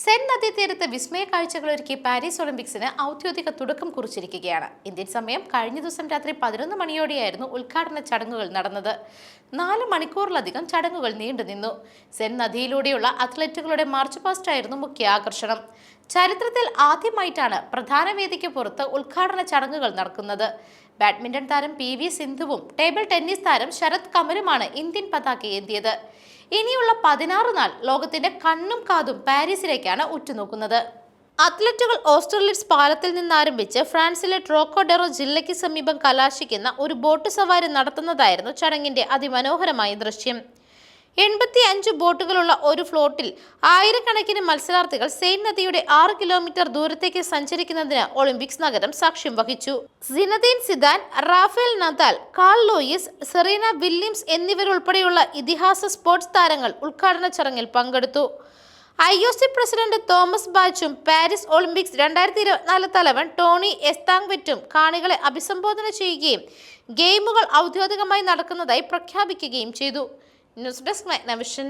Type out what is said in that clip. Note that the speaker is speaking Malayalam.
സെൻ നദീതീരത്ത് വിസ്മയ കാഴ്ചകളൊരുക്കി പാരീസ് ഒളിമ്പിക്സിന് ഔദ്യോഗിക തുടക്കം കുറിച്ചിരിക്കുകയാണ്. ഇന്ത്യൻ സമയം കഴിഞ്ഞ ദിവസം രാത്രി പതിനൊന്ന് മണിയോടെയായിരുന്നു ഉദ്ഘാടന ചടങ്ങുകൾ നടന്നത്. നാല് മണിക്കൂറിലധികം ചടങ്ങുകൾ നീണ്ടുനിന്നു. സെൻ നദിയിലൂടെയുള്ള അത്ലറ്റുകളുടെ മാർച്ച് പാസ്റ്റായിരുന്നു മുഖ്യ ആകർഷണം. ചരിത്രത്തിൽ ആദ്യമായിട്ടാണ് പ്രധാന വേദിക്ക് പുറത്ത് ഉദ്ഘാടന ചടങ്ങുകൾ നടക്കുന്നത്. ബാഡ്മിന്റൺ താരം പി വി സിന്ധുവും ടേബിൾ ടെന്നീസ് താരം ശരത് കമലുമാണ് ഇന്ത്യൻ പതാക ഏന്തിയത്. ഇനിയുള്ള പതിനാറ് നാൾ ലോകത്തിന്റെ കണ്ണും കാതും പാരീസിലേക്കാണ് ഉറ്റുനോക്കുന്നത്. അത്ലറ്റുകൾ ഓസ്ട്രേലിയസ് പാലത്തിൽ നിന്നാരംഭിച്ച് ഫ്രാൻസിലെ ട്രോക്കോഡെറോ ജില്ലയ്ക്ക് സമീപം കലാശിക്കുന്ന ഒരു ബോട്ട് സവാരി നടത്തുന്നതായിരുന്നു ചടങ്ങിന്റെ അതിമനോഹരമായ ദൃശ്യം. എൺപത്തി അഞ്ച് ബോട്ടുകളുള്ള ഒരു ഫ്ലോട്ടിൽ ആയിരക്കണക്കിന് മത്സരാർത്ഥികൾ സെയിൻ നദിയുടെ ആറ് കിലോമീറ്റർ ദൂരത്തേക്ക് സഞ്ചരിക്കുന്നതിന് ഒളിമ്പിക്സ് നഗരം സാക്ഷ്യം വഹിച്ചു. Zinedine Zidane Rafael Nadal Carl Lewis Serena Williams എന്നിവരുൾപ്പെടെയുള്ള ഇതിഹാസ സ്പോർട്സ് താരങ്ങൾ ഉദ്ഘാടന ചടങ്ങിൽ പങ്കെടുത്തു. I O C president Thomas ബാച്ചും Paris Olympics രണ്ടായിരത്തി ഇരുപത്തിനാല് തലവൻ ടോണി എസ്താങ്വെറ്റും കാണികളെ അഭിസംബോധന ചെയ്യുകയും ഗെയിമുകൾ ഔദ്യോഗികമായി നടക്കുന്നതായി പ്രഖ്യാപിക്കുകയും ചെയ്തു. News desk നവിഷൻ